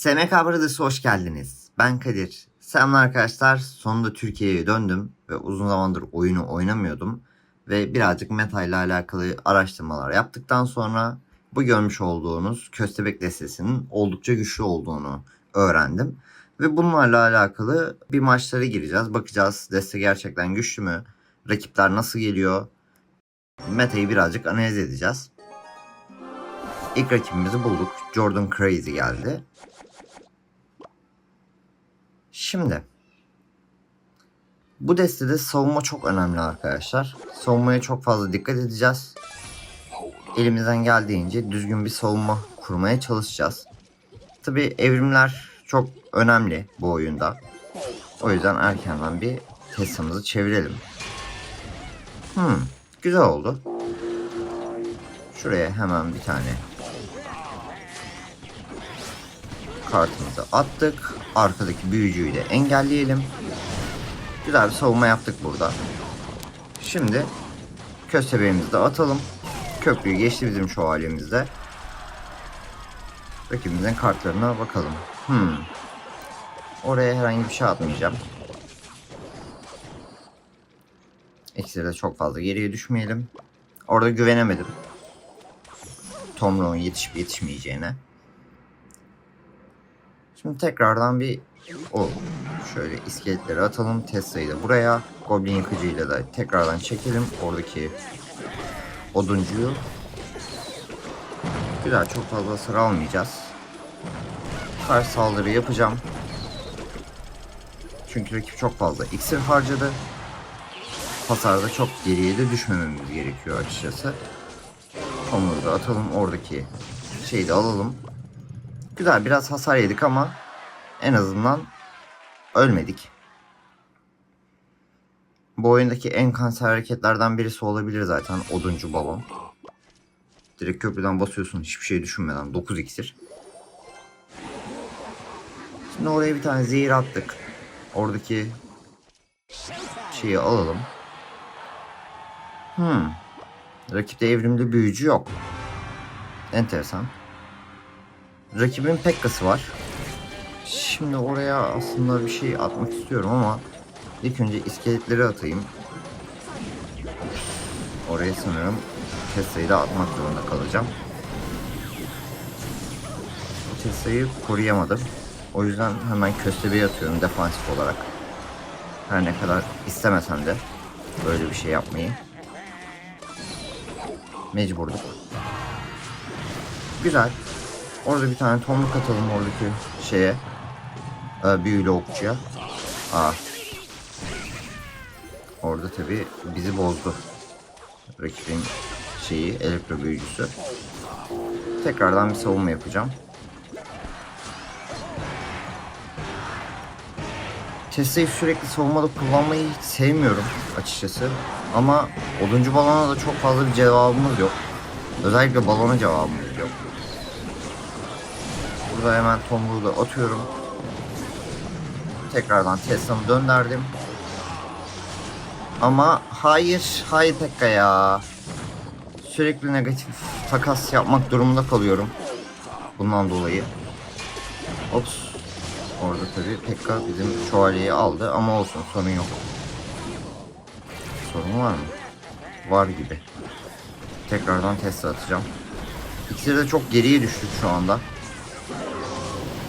SMK Brothers'a hoş geldiniz. Ben Kadir. Selamlar arkadaşlar. Sonunda Türkiye'ye döndüm ve uzun zamandır oyunu oynamıyordum. Ve birazcık meta ile alakalı araştırmalar yaptıktan sonra bu görmüş olduğunuz köstebek destesinin oldukça güçlü olduğunu öğrendim. Ve bunlarla alakalı bir maçlara gireceğiz. Bakacağız deste gerçekten güçlü mü? Rakipler nasıl geliyor? Meta'yı birazcık analiz edeceğiz. İlk rakibimizi bulduk. Jordan Crazy geldi. Şimdi bu destede savunma çok önemli arkadaşlar. Savunmaya çok fazla dikkat edeceğiz. Elimizden geldiğince düzgün bir savunma kurmaya çalışacağız. Tabi evrimler çok önemli bu oyunda. O yüzden erkenden bir Tesla'mızı çevirelim. Hmm, güzel oldu. Şuraya hemen bir tane kartımızı attık. Arkadaki büyücüyü de engelleyelim. Güzel bir savunma yaptık burada. Şimdi köstebeğimizi de atalım. Köprüyü geçti bizim şövalyemizde. Rakibimizin kartlarına bakalım. Hmm. Oraya herhangi bir şey atmayacağım. İkisi de çok fazla geriye düşmeyelim. Orada güvenemedim. Tomruğun yetişip yetişmeyeceğine. Şimdi tekrardan bir o şöyle iskeletleri atalım. Tesla'yı da buraya. Goblin yıkıcıyla da tekrardan çekelim. Oradaki oduncuyu. Güzel çok fazla hasar almayacağız. Karşı saldırı yapacağım. Çünkü rakip çok fazla iksir harcadı. Hasarda çok geriye de düşmememiz gerekiyor açıkçası. Onları da atalım. Oradaki şeyi de alalım. Güzel biraz hasar yedik ama en azından ölmedik. Bu oyundaki en kanser hareketlerden birisi olabilir zaten oduncu balon. Direkt köprüden basıyorsun hiçbir şey düşünmeden 9 iksir. Şimdi oraya bir tane zehir attık. Oradaki şeyi alalım. Hmm. Rakipte evrimli büyücü yok. Enteresan. Rakibin Pekka'sı var. Şimdi oraya aslında bir şey atmak istiyorum ama ilk önce iskeletleri atayım. Oraya sanırım Tesla'yı da atmak zorunda kalacağım. Tesla'yı koruyamadım. O yüzden hemen köstebeği atıyorum defansif olarak. Her ne kadar istemesem de böyle bir şey yapmayı. Mecburduk. Güzel. Orada bir tane tomruk atalım oradaki şeye. Ee, büyülü okçuya. Aa. Orada tabi bizi bozdu. Rakibin şeyi elektro büyücüsü. Tekrardan bir savunma yapacağım. Tesla'yı sürekli savunmada kullanmayı hiç sevmiyorum açıkçası. Ama oduncu balona da çok fazla bir cevabımız yok. Özellikle balona cevabımız. Burada hemen tomruğu da atıyorum. Tekrardan Tesla'mı döndürdüm. Ama hayır, hayır Pekka ya. Sürekli negatif takas yapmak durumunda kalıyorum. Bundan dolayı. Ops. Orada tabii Pekka bizim şövalyeyi aldı ama olsun sorun yok. Sorun var mı? Var gibi. Tekrardan Tesla atacağım. İkisi de çok geriye düştük şu anda.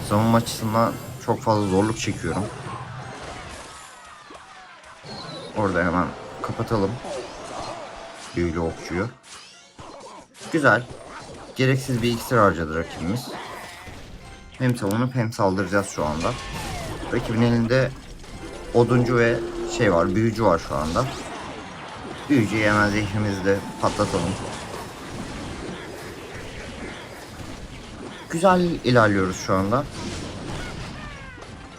Savunma açısından çok fazla zorluk çekiyorum. Orada hemen kapatalım. Büyülü okçuyu. Güzel. Gereksiz bir iksir harcadı rakibimiz. Hem savunup hem saldıracağız şu anda. Rakibin elinde oduncu ve şey var, büyücü var şu anda. Büyücüyü hemen zehrimizi de patlatalım. Güzel ilerliyoruz şu anda.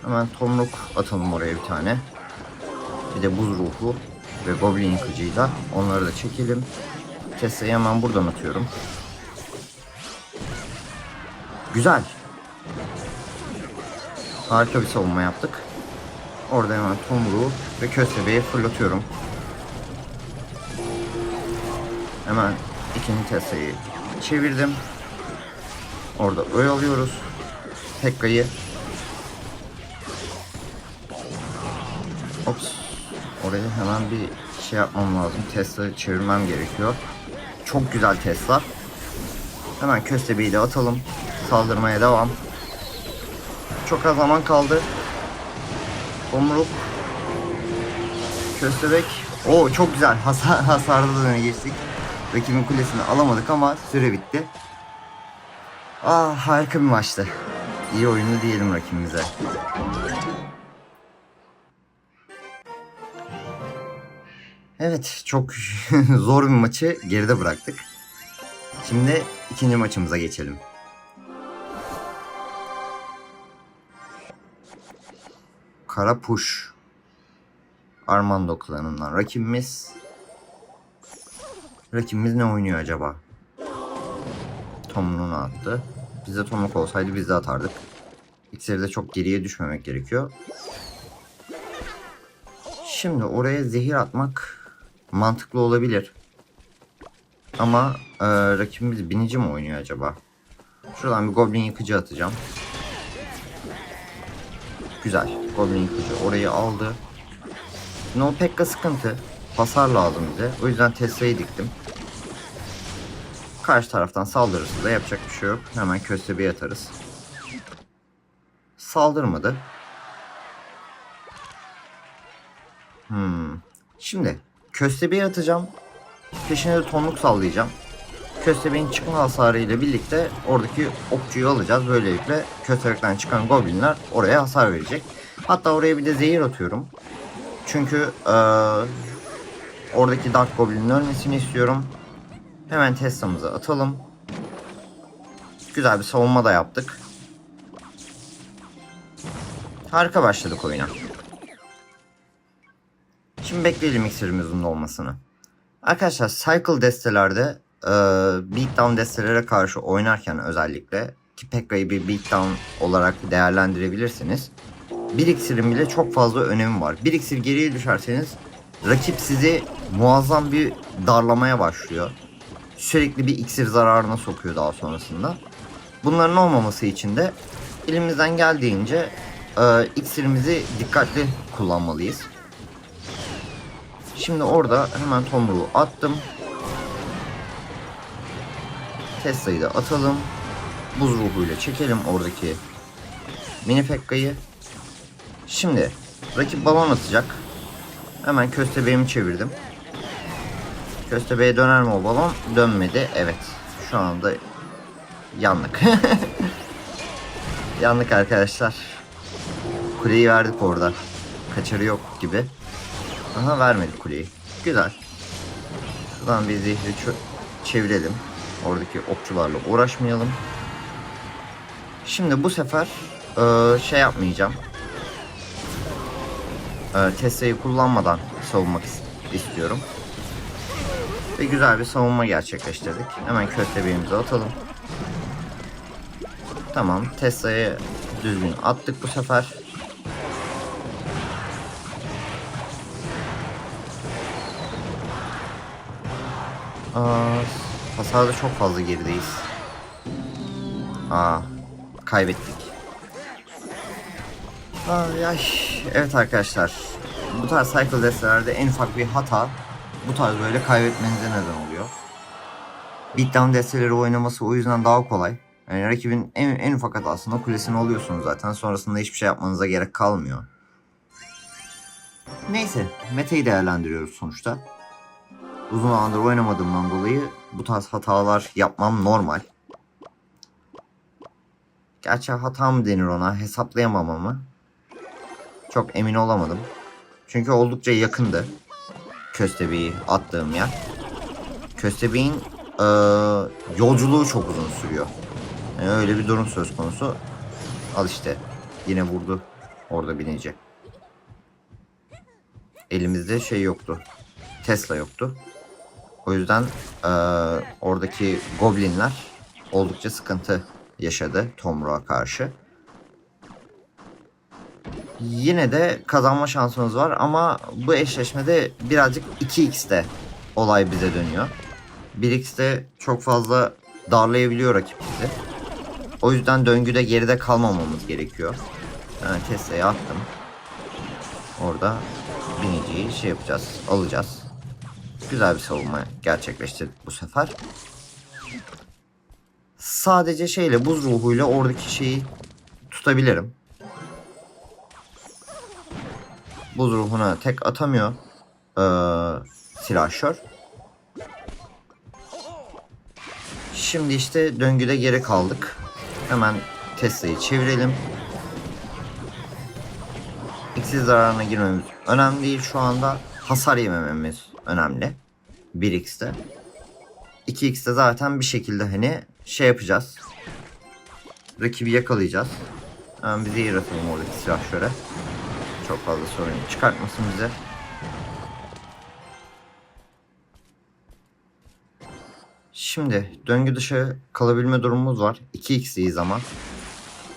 Hemen tomruk atalım oraya bir tane. Bir de buz ruhu ve goblin yıkıcıyla onları da çekelim. Tesla'yı hemen buradan atıyorum. Güzel. Harika bir savunma yaptık. Orada hemen tomruğu ve köstebeği fırlatıyorum. Hemen ikinci Tesla'yı çevirdim. Orada oyalıyoruz. Pekka'yı. Ops. Oraya hemen bir şey yapmam lazım. Tesla çevirmem gerekiyor. Çok güzel Tesla. Hemen köstebeği de atalım. Saldırmaya devam. Çok az zaman kaldı. Omruk. Köstebek. Oo çok güzel. Hasar, hasarda da geçtik. Rakibin kulesini alamadık ama süre bitti. Ah harika bir maçtı. İyi oyunu diyelim rakibimize. Evet çok zor bir maçı geride bıraktık. Şimdi ikinci maçımıza geçelim. Kara Push. Armando klanından rakibimiz. Rakibimiz ne oynuyor acaba? Tomruk'unu attı. Bizde Tomruk olsaydı biz de atardık. İksiri de çok geriye düşmemek gerekiyor. Şimdi oraya zehir atmak mantıklı olabilir. Ama e, rakibimiz binici mi oynuyor acaba? Şuradan bir goblin yıkıcı atacağım. Güzel. Goblin yıkıcı orayı aldı. No Pekka sıkıntı. Hasar lazım bize. O yüzden Tesla'yı diktim. Karşı taraftan saldırırsa da yapacak bir şey yok. Hemen köstebeği atarız. Saldırmadı. Hmm. Şimdi köstebeği atacağım. Peşine de tonluk sallayacağım. Köstebeğin çıkma hasarı ile birlikte oradaki okçuyu alacağız. Böylelikle köstebekten çıkan goblinler oraya hasar verecek. Hatta oraya bir de zehir atıyorum. Çünkü eee, oradaki Dark Goblin'in ölmesini istiyorum. Hemen Tesla'mızı atalım. Güzel bir savunma da yaptık. Harika başladık oyuna. Şimdi bekleyelim iksirimizin olmasını. Arkadaşlar Cycle destelerde e, Beatdown destelere karşı oynarken özellikle ki Pekka'yı bir Beatdown olarak değerlendirebilirsiniz. Bir iksirin bile çok fazla önemi var. Bir iksir geriye düşerseniz rakip sizi muazzam bir darlamaya başlıyor. Sürekli bir iksir zararına sokuyor daha sonrasında. Bunların olmaması için de elimizden geldiğince e, iksirimizi dikkatli kullanmalıyız. Şimdi orada hemen tomruğu attım. Tesla'yı da atalım. Buz ruhuyla çekelim oradaki mini Pekka'yı. Şimdi rakip balon atacak. Hemen köstebeğimi çevirdim. Köstebeğe döner mi o balon? Dönmedi. Evet. Şu anda yandık. yandık arkadaşlar. Kuleyi verdik orada. Kaçarı yok gibi. Aha vermedik kuleyi. Güzel. Şuradan bir zehri çö- çevirelim. Oradaki okçularla uğraşmayalım. Şimdi bu sefer eee, şey yapmayacağım. Eee Tesla'yı kullanmadan savunmak is- istiyorum. Ve güzel bir savunma gerçekleştirdik. Hemen köstebeğimizi atalım. Tamam. Tesla'yı düzgün attık bu sefer. Aa, hasarda çok fazla gerideyiz. Aa, kaybettik. Ay, ay. Evet arkadaşlar. Bu tarz cycle destelerde en ufak bir hata bu tarz böyle kaybetmenize neden oluyor. Beatdown desteleri oynaması o yüzden daha kolay. Yani rakibin en, en ufak hatasında kulesini alıyorsunuz zaten. Sonrasında hiçbir şey yapmanıza gerek kalmıyor. Neyse, metayı değerlendiriyoruz sonuçta. Uzun zamandır oynamadığımdan dolayı bu tarz hatalar yapmam normal. Gerçi hata mı denir ona hesaplayamam ama. Çok emin olamadım. Çünkü oldukça yakındı. Köstebeği attığım yer. Köstebeğin eee, yolculuğu çok uzun sürüyor. Yani öyle bir durum söz konusu. Al işte. Yine vurdu. Orada binici. Elimizde şey yoktu. Tesla yoktu. O yüzden eee, oradaki goblinler oldukça sıkıntı yaşadı Tomruğa karşı. Yine de kazanma şansımız var ama bu eşleşmede birazcık 2x'te olay bize dönüyor. 1x'te çok fazla darlayabiliyor rakip bizi. O yüzden döngüde geride kalmamamız gerekiyor. Ben Tesla'ya attım. Orada biniciyi şey yapacağız, alacağız. Güzel bir savunma gerçekleştirdik bu sefer. Sadece şeyle buz ruhuyla oradaki şeyi tutabilirim. Buz ruhuna tek atamıyor ee, silahşör. Şimdi işte döngüde geri kaldık. Hemen Tesla'yı çevirelim. X'siz zararına girmemiz önemli değil şu anda. Hasar yemememiz önemli. 1x'te. 2x'te zaten bir şekilde hani şey yapacağız. Rakibi yakalayacağız. Hemen bizi yaratalım oradaki silahşöre. Çok fazla sorun çıkartmasın bize. Şimdi döngü dışı kalabilme durumumuz var. 2x'liyiz ama.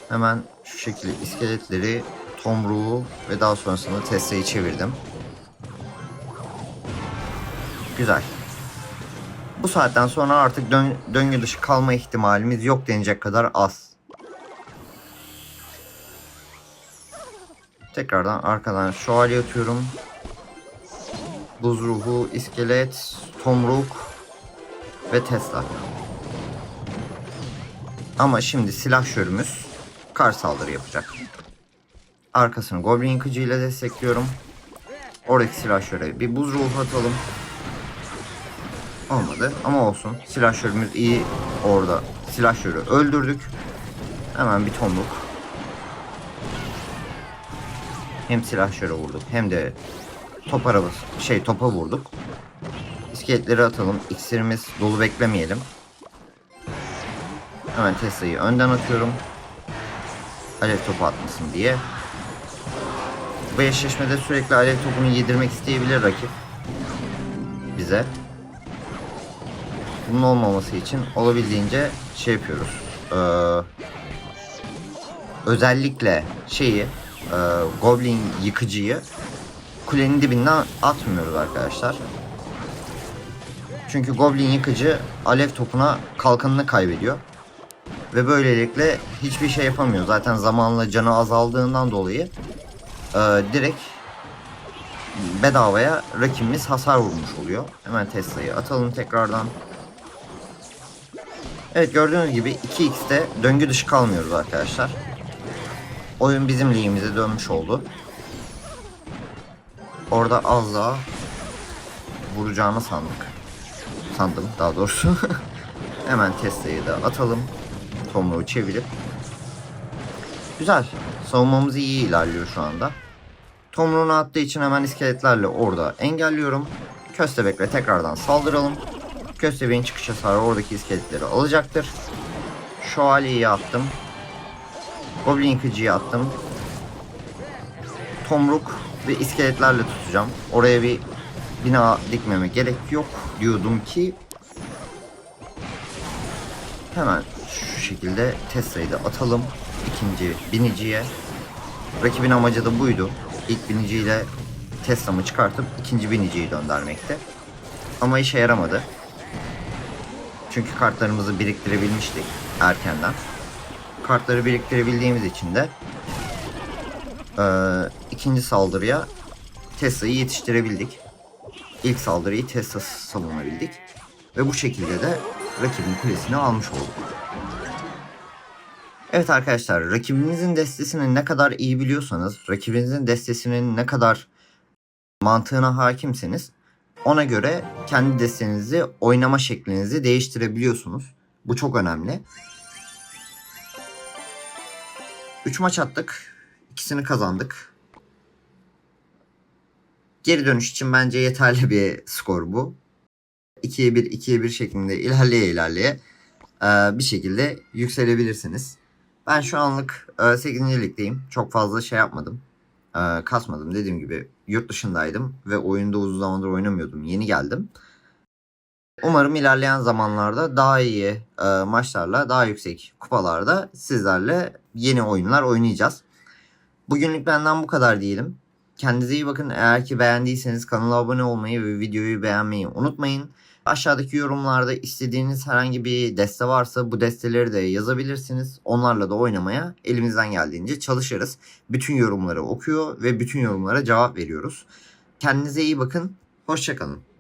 Hemen şu şekilde iskeletleri, tomruğu ve daha sonrasında Tesla'yı çevirdim. Güzel. Bu saatten sonra artık dön- döngü dışı kalma ihtimalimiz yok denecek kadar az. Tekrardan arkadan şövalye atıyorum. Buz ruhu, iskelet, tomruk ve Tesla. Ama şimdi silahşörümüz kar saldırı yapacak. Arkasını Goblin yıkıcı ile destekliyorum. Oradaki silahşöre bir buz ruhu atalım. Olmadı ama olsun. Silahşörümüz iyi orada. Silahşörü öldürdük. Hemen bir tomruk. Hem silahşöre vurduk hem de top arabası şey topa vurduk. İskeletleri atalım. İksirimiz dolu beklemeyelim. Hemen Tesla'yı önden atıyorum. Alev topu atmasın diye. Bu eşleşmede sürekli alev topunu yedirmek isteyebilir rakip. Bize. Bunun olmaması için olabildiğince şey yapıyoruz. Ee, özellikle şeyi e, Goblin yıkıcıyı kulenin dibinden atmıyoruz arkadaşlar. Çünkü Goblin yıkıcı alev topuna kalkanını kaybediyor. Ve böylelikle hiçbir şey yapamıyor. Zaten zamanla canı azaldığından dolayı e, direkt bedavaya rakibimiz hasar vurmuş oluyor. Hemen Tesla'yı atalım tekrardan. Evet gördüğünüz gibi 2x'te döngü dışı kalmıyoruz arkadaşlar. Oyun bizim ligimize dönmüş oldu. Orada az daha vuracağını sandık. Sandım daha doğrusu. Hemen Tesla'yı da atalım. Tomruğu çevirip. Güzel. Savunmamız iyi ilerliyor şu anda. Tomruğunu attığı için hemen iskeletlerle orada engelliyorum. Köstebekle tekrardan saldıralım. Köstebeğin çıkış hasarı oradaki iskeletleri alacaktır. Şövalyeyi attım. Goblin yıkıcıyı attım. Tomruk ve iskeletlerle tutacağım. Oraya bir bina dikmeme gerek yok diyordum ki hemen şu şekilde Tesla'yı da atalım ikinci biniciye. Rakibin amacı da buydu. İlk biniciyle Tesla'mı çıkartıp ikinci biniciyi döndürmekti. Ama işe yaramadı. Çünkü kartlarımızı biriktirebilmiştik erkenden. Kartları biriktirebildiğimiz için de eee, ikinci saldırıya Tesla'yı yetiştirebildik. İlk saldırıyı Tesla savunabildik. Ve bu şekilde de rakibin kulesini almış olduk. Evet arkadaşlar rakibinizin destesini ne kadar iyi biliyorsanız, rakibinizin destesinin ne kadar mantığına hakimseniz ona göre kendi destenizi oynama şeklinizi değiştirebiliyorsunuz. Bu çok önemli. 3 maç attık. İkisini kazandık. Geri dönüş için bence yeterli bir skor bu. 2'ye 1, 2'ye 1 şeklinde ilerleye ilerleye e, bir şekilde yükselebilirsiniz. Ben şu anlık e, 8. ligdeyim. Çok fazla şey yapmadım. E, kasmadım. Dediğim gibi yurt dışındaydım ve oyunda uzun zamandır oynamıyordum. Yeni geldim. Umarım ilerleyen zamanlarda daha iyi e, maçlarla, daha yüksek kupalarda sizlerle yeni oyunlar oynayacağız. Bugünlük benden bu kadar diyelim. Kendinize iyi bakın. Eğer ki beğendiyseniz kanala abone olmayı ve videoyu beğenmeyi unutmayın. Aşağıdaki yorumlarda istediğiniz herhangi bir deste varsa bu desteleri de yazabilirsiniz. Onlarla da oynamaya elimizden geldiğince çalışırız. Bütün yorumları okuyor ve bütün yorumlara cevap veriyoruz. Kendinize iyi bakın. Hoşçakalın.